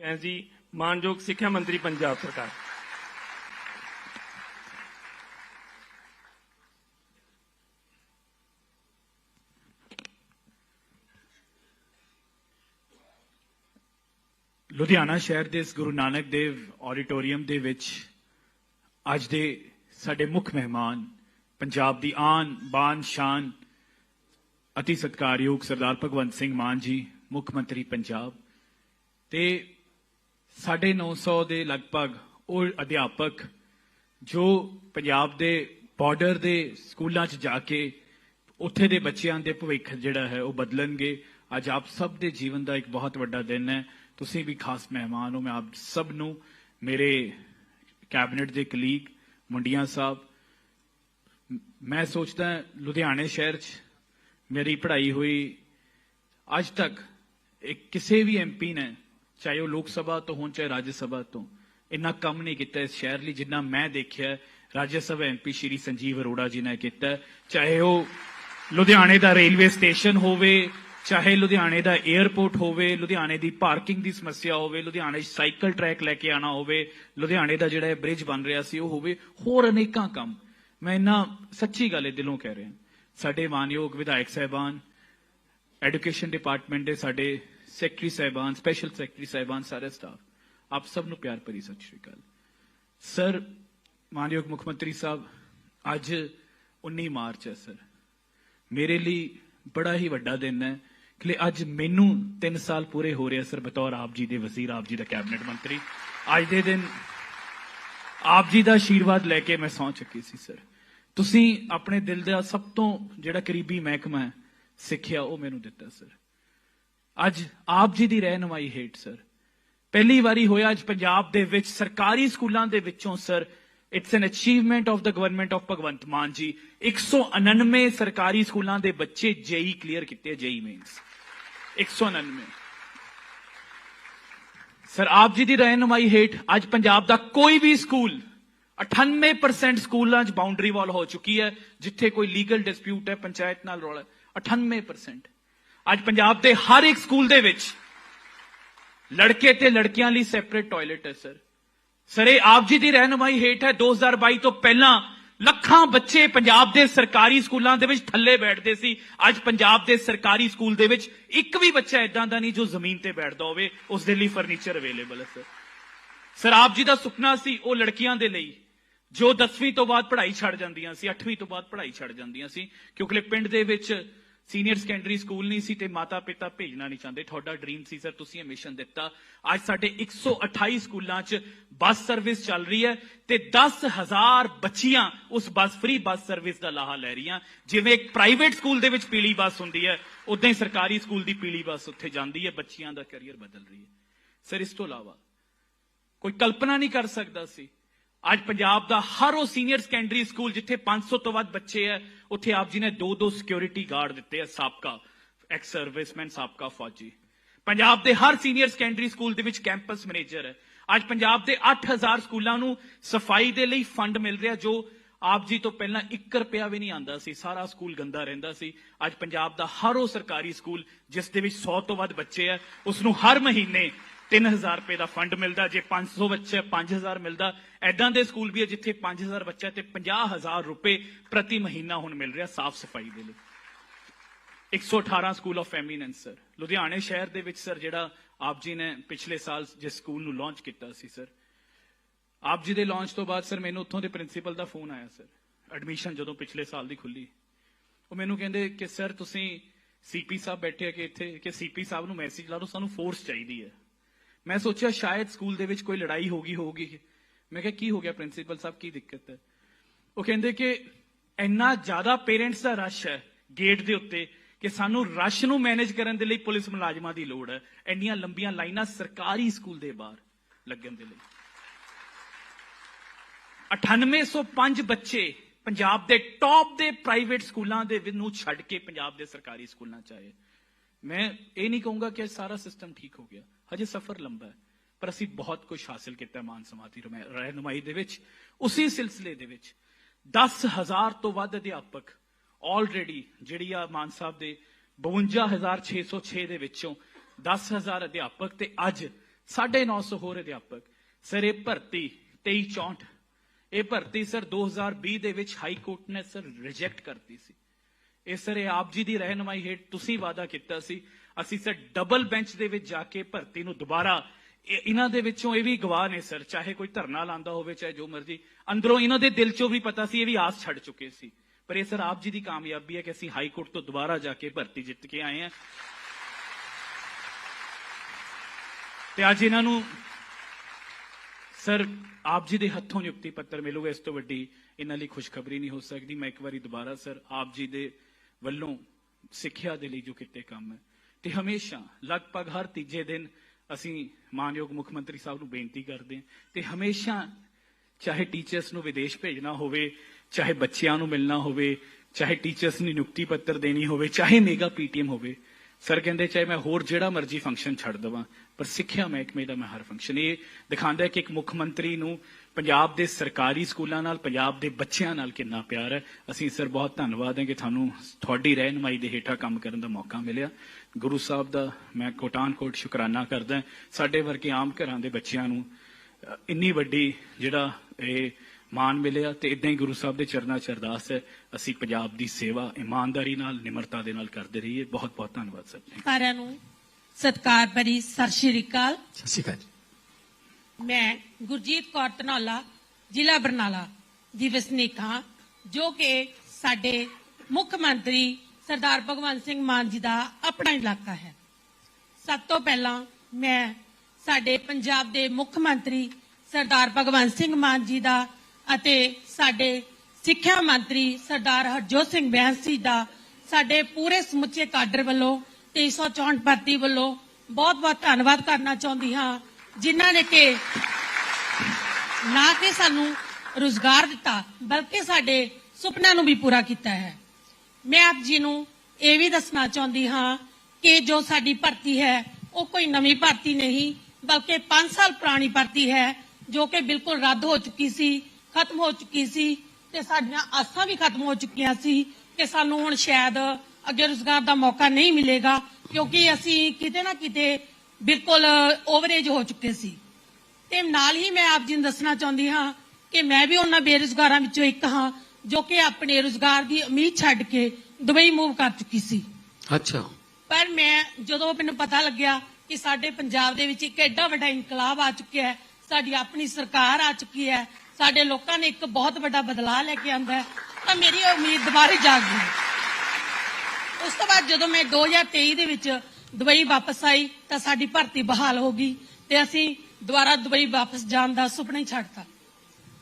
ਬੈਂਸ ਜੀ, ਮਾਨਯੋਗ ਸਿੱਖਿਆ ਮੰਤਰੀ ਪੰਜਾਬ ਸਰਕਾਰ। ਲੁਧਿਆਣਾ ਸ਼ਹਿਰ ਦੇ ਇਸ ਗੁਰੂ ਨਾਨਕ ਦੇਵ ਆਡੀਟੋਰੀਅਮ ਦੇ ਵਿੱਚ ਅੱਜ ਦੇ ਸਾਡੇ ਮੁੱਖ ਮਹਿਮਾਨ, ਪੰਜਾਬ ਦੀ ਆਨ, ਬਾਨ, ਸ਼ਾਨ, ਅਤੀ ਸਤਿਕਾਰਯੋਗ ਸਰਦਾਰ ਭਗਵੰਤ ਸਿੰਘ ਮਾਨ ਜੀ, ਮੁੱਖ ਮੰਤਰੀ ਪੰਜਾਬ ਤੇ 950 ਦੇ ਲਗਭਗ ਉਹ ਅਧਿਆਪਕ ਜੋ ਪੰਜਾਬ ਦੇ ਬਾਰਡਰ ਦੇ ਸਕੂਲਾਂ 'ਚ ਜਾ ਕੇ ਉੱਥੇ ਦੇ ਬੱਚਿਆਂ ਦੇ ਭਵਿੱਖ ਜਿਹੜਾ ਹੈ ਉਹ ਬਦਲਣਗੇ। ਅੱਜ ਆਪ ਸਭ ਦੇ ਜੀਵਨ ਦਾ ਇੱਕ ਬਹੁਤ ਵੱਡਾ ਦਿਨ ਹੈ। ਤੁਸੀਂ ਵੀ ਖਾਸ ਮਹਿਮਾਨ ਹੋ। ਮੈਂ ਆਪ ਸਭ ਨੂੰ, ਮੇਰੇ ਕੈਬਨਿਟ ਦੇ ਕਲੀਗ ਮੁੰਡੀਆਂ ਸਾਹਿਬ, ਮੈਂ ਸੋਚਦਾ ਲੁਧਿਆਣੇ ਸ਼ਹਿਰ 'ਚ ਮੇਰੀ ਪੜ੍ਹਾਈ ਹੋਈ। ਅੱਜ ਤੱਕ ਇੱਕ ਕਿਸੇ ਵੀ ਐਮਪੀ ਨੇ ਚਾਹੇ ਉਹ ਲੋਕ ਸਭਾ ਤੋਂ ਹੋਣ, ਚਾਹੇ ਰਾਜ ਸਭਾ ਤੋਂ। ਇੰਨਾ ਕੰਮ ਨਹੀਂ ਕੀਤਾ ਇਸ ਸ਼ਹਿਰ ਲਈ ਜਿੰਨਾ ਮੈਂ ਦੇਖਿਆ। ਰਾਜ ਸਭਾ ਐਮਪੀ ਸ਼੍ਰੀ ਸੰਜੀਵ ਅਰੋੜਾ ਜੀ ਨੇ ਕੀਤਾ। ਚਾਹੇ ਉਹ ਲੁਧਿਆਣੇ ਦਾ ਰੇਲਵੇ ਸਟੇਸ਼ਨ ਹੋਵੇ, ਚਾਹੇ ਲੁਧਿਆਣੇ ਦਾ 에ਅਰਪੋਰਟ ਹੋਵੇ, ਲੁਧਿਆਣੇ ਦੀ ਪਾਰਕਿੰਗ ਦੀ ਸਮੱਸਿਆ ਹੋਵੇ, ਲੁਧਿਆਣੇ ਸਾਈਕਲ ਟਰੈਕ ਲੈ ਕੇ ਆਣਾ ਹੋਵੇ, ਲੁਧਿਆਣੇ ਦਾ ਜਿਹੜਾ ਬ੍ਰਿਜ ਬਣ ਰਿਹਾ ਸੀ ਉਹ ਹੋਵੇ, ਹੋਰ ਅਨੇਕਾਂ ਕੰਮ। ਮੈਂ ਇੰਨਾ ਸੱਚੀ ਗੱਲ ਹੈ ਦਿਲੋਂ ਕਹਿ ਰਿਹਾ। ਸਾਡੇ ਮਾਨਯੋਗ ਵਿਧਾਇਕ ਸਹਿਬਾਨ ਐਜੂਕੇਸ਼ਨ ਡਿਪਾਰਟਮੈਂਟ ਦੇ ਸਾਡੇ ਸੈਕਟਰੀ ਸਾਹਿਬਾਨ ਸਪੈਸ਼ਲ ਸੈਕਟਰੀ ਸਾਹਿਬਾਨ, ਸਾਰੇ ਸਟਾਫ ਆਪ ਸਭ ਨੂੰ ਪਿਆਰ ਭਰੀ ਸਤਿ ਸ਼੍ਰੀ ਅਕਾਲ। ਸਰ ਮਾਨਯੋਗ ਮੁੱਖ ਮੰਤਰੀ ਸਾਹਿਬ, ਅੱਜ 19 ਮਾਰਚ ਹੈ ਸਰ ਮੇਰੇ ਲਈ ਬੜਾ ਹੀ ਵੱਡਾ ਦਿਨ ਹੈ, ਕਿ ਅੱਜ ਮੈਨੂੰ 3 ਸਾਲ ਪੂਰੇ ਹੋ ਰਹੇ ਆ ਸਰ ਬਤੌਰ ਆਪ ਜੀ ਦੇ ਵਜ਼ੀਰ, ਆਪ ਜੀ ਦਾ ਕੈਬਨਿਟ ਮੰਤਰੀ। ਅੱਜ ਦੇ ਦਿਨ ਆਪ ਜੀ ਦਾ ਆਸ਼ੀਰਵਾਦ ਲੈ ਕੇ ਮੈਂ ਸੌਂ ਚੁੱਕੀ ਸੀ ਸਰ ਤੁਸੀਂ ਆਪਣੇ ਦਿਲ ਦਾ ਸਭ ਤੋਂ ਜਿਹੜਾ ਕਰੀਬੀ ਮਹਿਕਮਾ ਹੈ, ਸਿੱਖਿਆ ਉਹ ਮੈਨੂੰ ਦਿੱਤਾ ਸਰ ਅੱਜ ਆਪ ਜੀ ਦੀ ਰਹਿਨਮਾਈ ਹੇਠ, ਸਰ। ਪਹਿਲੀ ਵਾਰੀ ਹੋਇਆ ਅੱਜ ਪੰਜਾਬ ਦੇ ਵਿੱਚ, ਸਰਕਾਰੀ ਸਕੂਲਾਂ ਦੇ ਵਿੱਚੋਂ, sir. It's an achievement of the government of Bhagwant Mann ji 199 ਸਰਕਾਰੀ ਸਕੂਲਾਂ ਦੇ ਬੱਚੇ ਜੇਈ ਕਲੀਅਰ ਕੀਤੇ, ਜੇਈ ਮੇਨਸ। 199 ਸਰ, ਆਪ ਜੀ ਦੀ ਰਹਿਨਮਾਈ ਹੇਠ, ਅੱਜ ਪੰਜਾਬ ਦਾ ਕੋਈ ਵੀ ਸਕੂਲ 98% ਸਕੂਲਾਂ 'ਚ ਬਾਉਂਡਰੀ ਵਾਲ ਹੋ ਚੁੱਕੀ ਹੈ, ਜਿੱਥੇ ਕੋਈ ਲੀਗਲ ਡਿਸਪਿਊਟ ਹੈ, ਪੰਚਾਇਤ ਨਾਲ ਰੌਲਾ। ਹੈ। 98% ਅੱਜ ਪੰਜਾਬ ਦੇ ਹਰ ਇੱਕ ਸਕੂਲ ਦੇ ਵਿੱਚ ਲੜਕੇ ਤੇ ਲੜਕੀਆਂ ਲਈ ਸੈਪਰੇਟ ਟਾਇਲਟ ਹੈ ਸਰ ਸਰ ਆਪ ਜੀ ਦੀ ਰਹਿਨਮਾਈ ਹੇਠ ਹੈ। 2022 ਤੋਂ ਪਹਿਲਾਂ ਲੱਖਾਂ ਬੱਚੇ ਪੰਜਾਬ ਦੇ ਸਰਕਾਰੀ ਸਕੂਲਾਂ ਦੇ ਵਿੱਚ ਥੱਲੇ ਬੈਠਦੇ ਸੀ। ਅੱਜ ਪੰਜਾਬ ਦੇ ਸਰਕਾਰੀ ਸਕੂਲ ਦੇ ਵਿੱਚ ਇੱਕ ਵੀ ਬੱਚਾ ਇਦਾਂ ਦਾ ਨਹੀਂ ਜੋ ਜ਼ਮੀਨ ਤੇ ਬੈਠਦਾ ਹੋਵੇ। ਉਸ ਦੇ ਲਈ ਫਰਨੀਚਰ ਅਵੇਲੇਬਲ ਹੈ ਸਰ ਸਰ, ਆਪ ਜੀ ਦਾ ਸੁਪਨਾ ਸੀ ਉਹ ਲੜਕੀਆਂ ਦੇ ਲਈ, ਜੋ 10ਵੀਂ ਤੋਂ ਬਾਅਦ ਪੜ੍ਹਾਈ ਛੱਡ ਜਾਂਦੀਆਂ ਸੀ 8ਵੀਂ ਤੋਂ ਬਾਅਦ ਪੜ੍ਹਾਈ ਛੱਡ ਜਾਂਦੀਆਂ ਸੀ। ਕਿਉਂਕਿ ਪਿੰਡ ਦੇ ਵਿੱਚ ਸੀਨੀਅਰ ਸੈਕੰਡਰੀ ਸਕੂਲ ਨਹੀਂ ਸੀ ਤੇ ਮਾਤਾ ਪਿਤਾ ਭੇਜਣਾ ਨਹੀਂ ਚਾਹੁੰਦੇ। ਤੁਹਾਡਾ ਡ੍ਰੀਮ ਸੀ ਸਰ ਤੁਸੀਂ ਇਹ ਮਿਸ਼ਨ ਦਿੱਤਾ। ਅੱਜ ਸਾਡੇ 128 ਸਕੂਲਾਂ 'ਚ ਬੱਸ ਸਰਵਿਸ ਚੱਲ ਰਹੀ ਹੈ ਤੇ 10000 ਬੱਚੀਆਂ ਉਸ ਬੱਸ ਫ੍ਰੀ ਬੱਸ ਸਰਵਿਸ ਦਾ ਲਾਹਾ ਲੈ ਰਹੀਆਂ। ਜਿਵੇਂ ਇੱਕ ਪ੍ਰਾਈਵੇਟ ਸਕੂਲ ਦੇ ਵਿੱਚ ਪੀਲੀ ਬੱਸ ਹੁੰਦੀ ਹੈ ਉਦਾਂ ਹੀ ਸਰਕਾਰੀ ਸਕੂਲ ਦੀ ਪੀਲੀ ਬੱਸ ਉੱਥੇ ਜਾਂਦੀ ਹੈ, ਬੱਚੀਆਂ ਦਾ ਕੈਰੀਅਰ ਬਦਲ ਰਹੀ ਹੈ। ਸਰ ਇਸ ਤੋਂ ਇਲਾਵਾ ਕੋਈ ਕਲਪਨਾ ਨਹੀਂ ਕਰ ਸਕਦਾ ਸੀ ਅੱਜ ਪੰਜਾਬ ਦਾ ਹਰ ਉਹ ਸੀਨੀਅਰ ਸੈਕੰਡਰੀ ਸਕੂਲ ਜਿੱਥੇ 500 ਤੋਂ ਵੱਧ ਬੱਚੇ ਹੈ ਉੱਥੇ ਆਪ ਜੀ ਨੇ ਦੋ ਦੋ ਸਿਕਿਉਰਿਟੀ ਗਾਰਡ ਦਿੱਤੇ ਆ, ਸਾਬਕਾ ਐਕਸ ਸਰਵਿਸਮੈਨ ਸਾਬਕਾ ਫੌਜੀ। ਪੰਜਾਬ ਦੇ ਹਰ ਸੀਨੀਅਰ ਸੈਕੰਡਰੀ ਸਕੂਲ ਦੇ ਵਿੱਚ ਕੈਂਪਸ ਮੈਨੇਜਰ ਹੈ ਅੱਜ ਪੰਜਾਬ ਦੇ 8000 ਸਕੂਲਾਂ ਨੂੰ ਸਫ਼ਾਈ ਦੇ ਲਈ ਫੰਡ ਮਿਲ ਰਿਹਾ, ਜੋ ਆਪ ਜੀ ਤੋਂ ਪਹਿਲਾਂ 1 ਰੁਪਿਆ ਵੀ ਨਹੀਂ ਆਂਦਾ ਸੀ, ਸਾਰਾ ਸਕੂਲ ਗੰਦਾ ਰਹਿੰਦਾ ਸੀ। ਅੱਜ ਪੰਜਾਬ ਦਾ ਹਰ ਉਹ ਸਰਕਾਰੀ ਸਕੂਲ ਜਿਸ ਦੇ ਵਿੱਚ 100 ਤੋਂ ਵੱਧ ਬੱਚੇ ਹੈ ਉਸ ਨੂੰ ਹਰ ਮਹੀਨੇ 3000 ਰੁਪਏ ਦਾ ਫੰਡ ਮਿਲਦਾ, ਜੇ 500 ਬੱਚੇ 5000 ਮਿਲਦਾ। ਐਦਾਂ ਦੇ ਸਕੂਲ ਵੀ ਹੈ ਜਿੱਥੇ 5000 ਬੱਚਾ ਤੇ 50000 ਰੁਪਏ ਪ੍ਰਤੀ ਮਹੀਨਾ ਹੁਣ ਮਿਲ ਰਿਹਾ ਸਾਫ਼ ਸਫ਼ਾਈ ਦੇ ਲਈ। 118 ਸਕੂਲ ਆਫ ਐਮੀਨੈਂਸ, ਸਰ। ਲੁਧਿਆਣੇ ਸ਼ਹਿਰ ਦੇ ਵਿੱਚ, ਸਰ, ਜਿਹੜਾ ਆਪ ਜੀ ਨੇ ਪਿਛਲੇ ਸਾਲ ਜਿਸ ਸਕੂਲ ਨੂੰ ਲਾਂਚ ਕੀਤਾ ਸੀ, ਸਰ। ਆਪ ਜੀ ਦੇ ਲਾਂਚ ਤੋਂ ਬਾਅਦ, ਸਰ, ਮੈਨੂੰ ਉੱਥੋਂ ਦੇ ਪ੍ਰਿੰਸੀਪਲ ਦਾ ਫੋਨ ਆਇਆ, ਸਰ। ਐਡਮਿਸ਼ਨ ਜਦੋਂ ਪਿਛਲੇ ਸਾਲ ਦੀ ਖੁੱਲੀ। ਉਹ ਮੈਨੂੰ ਕਹਿੰਦੇ ਕਿ, ਸਰ, ਤੁਸੀਂ ਸੀਪੀ ਸਾਹਿਬ ਬੈਠੇ ਆ ਕਿ ਇੱਥੇ, ਕਿ ਸੀਪੀ ਸਾਹਿਬ ਨੂੰ ਮੈਸੇਜ ਲਾ ਦਿਓ, ਸਾਨੂੰ ਫੋਰਸ ਚਾਹੀਦੀ ਹੈ। ਮੈਂ ਸੋਚਿਆ ਸ਼ਾਇਦ ਸਕੂਲ ਦੇ ਵਿੱਚ ਕੋਈ ਲੜਾਈ ਹੋ ਗਈ ਹੋਊਗੀ। ਮੈਂ ਕਿਹਾ, ਕੀ ਹੋ ਗਿਆ ਪ੍ਰਿੰਸੀਪਲ ਸਾਹਿਬ, ਕੀ ਦਿੱਕਤ ਹੈ? ਉਹ ਕਹਿੰਦੇ ਕਿ ਇੰਨਾ ਜ਼ਿਆਦਾ ਪੇਰੈਂਟਸ ਦਾ ਰਸ਼ ਹੈ ਗੇਟ ਦੇ ਉੱਤੇ ਕਿ ਸਾਨੂੰ ਰਸ਼ ਨੂੰ ਮੈਨੇਜ ਕਰਨ ਦੇ ਲਈ ਪੁਲਿਸ ਮੁਲਾਜ਼ਮਾਂ ਦੀ ਲੋੜ ਹੈ। ਇੰਨੀਆਂ ਲੰਬੀਆਂ ਲਾਈਨਾਂ ਸਰਕਾਰੀ ਸਕੂਲ ਦੇ ਬਾਹਰ ਲੱਗਣ ਦੇ ਲਈ। 9805 ਬੱਚੇ ਪੰਜਾਬ ਦੇ ਟੌਪ ਦੇ ਪ੍ਰਾਈਵੇਟ ਸਕੂਲਾਂ ਦੇ ਨੂੰ ਛੱਡ ਕੇ ਪੰਜਾਬ ਦੇ ਸਰਕਾਰੀ ਸਕੂਲਾਂ ਚ ਆਏ। ਮੈਂ ਇਹ ਨਹੀਂ ਕਹੂੰਗਾ ਕਿ ਸਾਰਾ ਸਿਸਟਮ ਠੀਕ ਹੋ ਗਿਆ। ਹਜੇ ਸਫ਼ਰ ਲੰਬਾ ਹੈ, ਪਰ ਅਸੀਂ ਬਹੁਤ ਕੁਝ ਹਾਸਲ ਕੀਤਾ ਮਾਨ ਸਮਾਤੀ ਰਹਿ- ਦੇ ਵਿੱਚ। ਉਸੇ ਸਿਲਸਿਲੇ ਦੇ ਵਿੱਚ 10000 ਤੋਂ ਵੱਧ ਅਧਿਆਪਕ ਆਲਰੇਡੀ ਜਿਹੜੀ ਆ ਮਾਨ ਸਾਹਿਬ ਦੇ 52606 ਦੇ ਵਿੱਚੋਂ 10000 ਅਧਿਆਪਕ ਤੇ ਅੱਜ 950 ਹੋਰ ਅਧਿਆਪਕ। ਸਰ ਇਹ ਭਰਤੀ 2364 ਇਹ ਭਰਤੀ ਸਰ 2020 ਦੇ ਵਿੱਚ ਹਾਈ ਕੋਰਟ ਨੇ ਸਰ ਰਿਜੈਕਟ ਕਰਤੀ ਸੀ। ਇਹ ਸਰ ਇਹ ਆਪ ਜੀ ਦੀ ਰਹਿਨਮਾਈ ਹੇਠ ਤੁਸੀਂ ਵਾਅਦਾ ਕੀਤਾ ਸੀ ਅਸੀਂ ਸਰ ਡਬਲ ਬੈਂਚ ਦੇ ਵਿੱਚ ਜਾ ਕੇ ਭਰਤੀ ਨੂੰ ਦੁਬਾਰਾ ਇਹਨਾਂ ਦੇ ਵਿੱਚੋਂ ਇਹ ਵੀ ਗਵਾਹ ਨੇ ਸਰ, ਚਾਹੇ ਕੋਈ ਧਰਨਾ ਲਾਂਦਾ ਹੋਵੇ, ਚਾਹੇ ਜੋ ਮਰਜ਼ੀ। ਅੰਦਰੋਂ ਇਹਨਾਂ ਦੇ ਦਿਲ ਚੋਂ ਵੀ ਪਤਾ ਸੀ, ਇਹ ਵੀ ਆਸ ਛੱਡ ਚੁੱਕੇ ਸੀ। ਪਰ ਇਹ ਸਰ, ਆਪ ਜੀ ਦੀ ਕਾਮਯਾਬੀ ਹੈ ਕਿ ਅਸੀਂ ਹਾਈ ਕੋਰਟ ਤੋਂ ਦੁਬਾਰਾ ਜਾ ਕੇ ਭਰਤੀ ਜਿੱਤ ਕੇ ਆਏ ਹਾਂ। ਤੇ ਅੱਜ ਇਹਨਾਂ ਨੂੰ ਸਰ, ਆਪ ਜੀ ਦੇ ਹੱਥੋਂ ਨਿਯੁਕਤੀ ਪੱਤਰ ਮਿਲੂਗਾ, ਇਸ ਤੋਂ ਵੱਡੀ ਇਹਨਾਂ ਲਈ ਖੁਸ਼ਖਬਰੀ ਨਹੀਂ ਹੋ ਸਕਦੀ। ਮੈਂ ਇੱਕ ਵਾਰੀ ਦੁਬਾਰਾ ਸਰ, ਆਪ ਜੀ ਦੇ ਵੱਲੋਂ ਸਿੱਖਿਆ ਦੇ ਲਈ ਜੋ ਕੀਤੇ ਕੰਮ ਹੈ। ਤੇ ਹਮੇਸ਼ਾ, ਲਗਭਗ ਹਰ ਤੀਜੇ ਦਿਨ ਅਸੀਂ ਮਾਨਯੋਗ ਮੁੱਖ ਮੰਤਰੀ ਸਾਹਿਬ ਨੂੰ ਬੇਨਤੀ ਕਰਦੇ ਹਾਂ ਤੇ ਹਮੇਸ਼ਾ ਚਾਹੇ ਟੀਚਰਸ ਨੂੰ ਵਿਦੇਸ਼ ਭੇਜਣਾ ਹੋਵੇ, ਚਾਹੇ ਬੱਚਿਆਂ ਨੂੰ ਮਿਲਣਾ ਹੋਵੇ, ਚਾਹੇ ਟੀਚਰਸ ਨੂੰ ਨਿਯੁਕਤੀ ਪੱਤਰ ਦੇਣੀ ਹੋਵੇ, ਚਾਹੇ ਮੇਗਾ ਪੀਟੀਐਮ ਹੋਵੇ ਸਰ ਕਹਿੰਦੇ ਚਾਹੇ ਮੈਂ ਹੋਰ ਜਿਹੜਾ ਮਰਜ਼ੀ ਫੰਕਸ਼ਨ ਛੱਡ ਦਵਾਂ, ਪਰ ਸਿੱਖਿਆ ਮਹਿਕਮੇ ਦਾ ਮੈਂ ਹਰ ਫੰਕਸ਼ਨ ਇਹ ਦਿਖਾਉਂਦਾ ਹੈ ਕਿ ਇੱਕ ਮੁੱਖ ਮੰਤਰੀ ਨੂੰ ਪੰਜਾਬ ਦੇ ਸਰਕਾਰੀ ਸਕੂਲਾਂ ਨਾਲ ਪੰਜਾਬ ਦੇ ਬੱਚਿਆਂ ਨਾਲ ਕਿੰਨਾ ਪਿਆਰ ਹੈ? ਅਸੀਂ ਸਰ ਬਹੁਤ ਧੰਨਵਾਦ ਹਾਂ ਕਿ ਤੁਹਾਨੂੰ ਤੁਹਾਡੀ ਰਹਿਨਮਾਈ ਦੇ ਹੇਠਾਂ ਕੰਮ ਕਰਨ ਦਾ ਮੌਕਾ ਮਿਲਿਆ। ਗੁਰੂ ਸਾਹਿਬ ਦਾ ਮੈਂ ਕੋਟਾਨ ਕੋਟ ਸ਼ੁਕਰਾਨਾ ਕਰਦਾ ਸਾਡੇ ਵਰਗੇ ਆਮ ਘਰਾਂ ਦੇ ਬੱਚਿਆਂ ਨੂੰ ਇੰਨੀ ਵੱਡੀ ਜਿਹੜਾ ਇਹ ਮਾਨ ਮਿਲਿਆ ਤੇ ਇਦਾਂ ਹੀ ਗੁਰੂ ਸਾਹਿਬ ਦੇ ਚਰਨਾਂ 'ਚ ਅਰਦਾਸ ਹੈ ਅਸੀਂ ਪੰਜਾਬ ਦੀ ਸੇਵਾ ਇਮਾਨਦਾਰੀ ਨਾਲ ਨਿਮਰਤਾ ਦੇ ਨਾਲ ਕਰਦੇ ਰਹੀਏ। ਬਹੁਤ ਬਹੁਤ ਧੰਨਵਾਦ ਸਰ। ਸਾਰਿਆਂ ਨੂੰ ਸਤਿਕਾਰ ਭਰੀ ਸਤਿ ਸ਼੍ਰੀ ਅਕਾਲ। ਸਤਿ ਸ਼੍ਰੀ ਅਕਾਲ ਮੈਂ ਗੁਰਜੀਤ ਕੌਰ ਧਨੌਲਾ, ਜ਼ਿਲ੍ਹਾ ਬਰਨਾਲਾ ਦੀ ਵਸਨੀਕ ਹਾਂ, ਜੋ ਕਿ ਸਾਡੇ ਮੁੱਖ ਮੰਤਰੀ ਸਰਦਾਰ ਭਗਵੰਤ ਸਿੰਘ ਮਾਨ ਜੀ ਦਾ ਆਪਣਾ ਇਲਾਕਾ ਹੈ। ਸਭ ਤੋਂ ਪਹਿਲਾਂ ਮੈਂ ਸਾਡੇ ਪੰਜਾਬ ਦੇ ਮੁੱਖ ਮੰਤਰੀ ਸਰਦਾਰ ਭਗਵੰਤ ਸਿੰਘ ਮਾਨ ਜੀ ਦਾ ਅਤੇ ਸਾਡੇ ਸਿੱਖਿਆ ਮੰਤਰੀ ਸਰਦਾਰ ਹਰਜੋਤ ਸਿੰਘ ਬੈਂਸ ਜੀ ਦਾ, ਸਾਡੇ ਪੂਰੇ ਸਮੁੱਚੇ ਕਾਡਰ ਵੱਲੋਂ 364 ਭਰਤੀ ਵੱਲੋਂ ਬਹੁਤ-ਬਹੁਤ ਧੰਨਵਾਦ ਕਰਨਾ ਚਾਹੁੰਦੀ ਹਾਂ ਜਿਨ੍ਹਾਂ ਨੇ ਕਿ ਨਾ ਕਿ ਸਾਨੂੰ ਰੁਜ਼ਗਾਰ ਦਿੱਤਾ, ਬਲਕਿ ਸਾਡੇ ਸੁਪਨਿਆਂ ਨੂੰ ਵੀ ਪੂਰਾ ਕੀਤਾ ਹੈ। ਮੈਂ ਆਪ ਜੀ ਨੂੰ ਇਹ ਵੀ ਦੱਸਣਾ ਚਾਹੁੰਦੀ ਹਾਂ ਕਿ ਜੋ ਸਾਡੀ ਭਰਤੀ ਹੈ, ਉਹ ਕੋਈ ਨਵੀਂ ਭਰਤੀ ਨਹੀਂ, ਬਲਕਿ 5 ਸਾਲ ਪੁਰਾਣੀ ਭਰਤੀ ਹੈ, ਜੋ ਕਿ ਬਿਲਕੁਲ ਰੱਦ ਹੋ ਚੁੱਕੀ ਸੀ, ਖਤਮ ਹੋ ਚੁੱਕੀ ਸੀ ਤੇ ਸਾਡੀਆਂ ਆਸਾਂ ਵੀ ਖਤਮ ਹੋ ਚੁੱਕੀਆਂ ਸੀ ਕਿ ਸਾਨੂੰ ਹੁਣ ਸ਼ਾਇਦ ਅੱਗੇ ਰੁਜ਼ਗਾਰ ਦਾ ਮੌਕਾ ਨਹੀਂ ਮਿਲੇਗਾ, ਕਿਉਂਕਿ ਅਸੀਂ ਕਿਤੇ ਨਾ ਕਿਤੇ ਬਿਲਕੁਲ ਓਵਰੇਜ ਹੋ ਚੁੱਕੇ ਸੀ। ਤੇ ਨਾਲ ਹੀ ਮੈਂ ਆਪ ਜੀ ਨੂੰ ਦੱਸਣਾ ਚਾਹੁੰਦੀ ਹਾਂ ਕਿ ਮੈਂ ਵੀ ਉਹਨਾਂ ਬੇਰੁਜ਼ਗਾਰਾਂ ਵਿੱਚੋਂ ਇੱਕ ਹਾਂ ਜੋ ਕਿ ਆਪਣੇ ਰੁਜ਼ਗਾਰ ਦੀ ਉਮੀਦ ਛੱਡ ਕੇ ਦੁਬਈ ਮੂਵ ਕਰ ਚੁੱਕੀ ਸੀ। ਅੱਛਾ। ਪਰ ਮੈਂ ਜਦੋਂ ਮੈਨੂੰ ਪਤਾ ਲੱਗਿਆ ਕਿ ਸਾਡੇ ਪੰਜਾਬ ਦੇ ਵਿੱਚ ਇੱਕ ਐਡਾ ਵੱਡਾ ਇਨਕਲਾਬ ਆ ਚੁੱਕਿਆ ਹੈ ਸਾਡੀ ਆਪਣੀ ਸਰਕਾਰ ਆ ਚੁੱਕੀ ਹੈ ਸਾਡੇ ਲੋਕਾਂ ਨੇ ਇੱਕ ਬਹੁਤ ਵੱਡਾ ਬਦਲਾਅ ਲੈ ਕੇ ਆਂਦਾ ਹੈ ਤਾਂ ਮੇਰੀ ਉਮੀਦ ਦੁਬਾਰਾ ਜਾਗ ਗਈ। ਉਸ ਤੋਂ ਬਾਅਦ ਜਦੋਂ ਮੈਂ 2023 ਦੇ ਵਿੱਚ ਦੁਬਈ ਵਾਪਸ ਆਈ ਤਾਂ ਸਾਡੀ ਭਰਤੀ ਬਹਾਲ ਹੋ ਗਈ ਤੇ ਅਸੀਂ ਦੁਬਾਰਾ ਦੁਬਈ ਵਾਪਸ ਜਾਣ ਦਾ ਸੁਪਨਾ ਹੀ ਛੱਡਤਾ।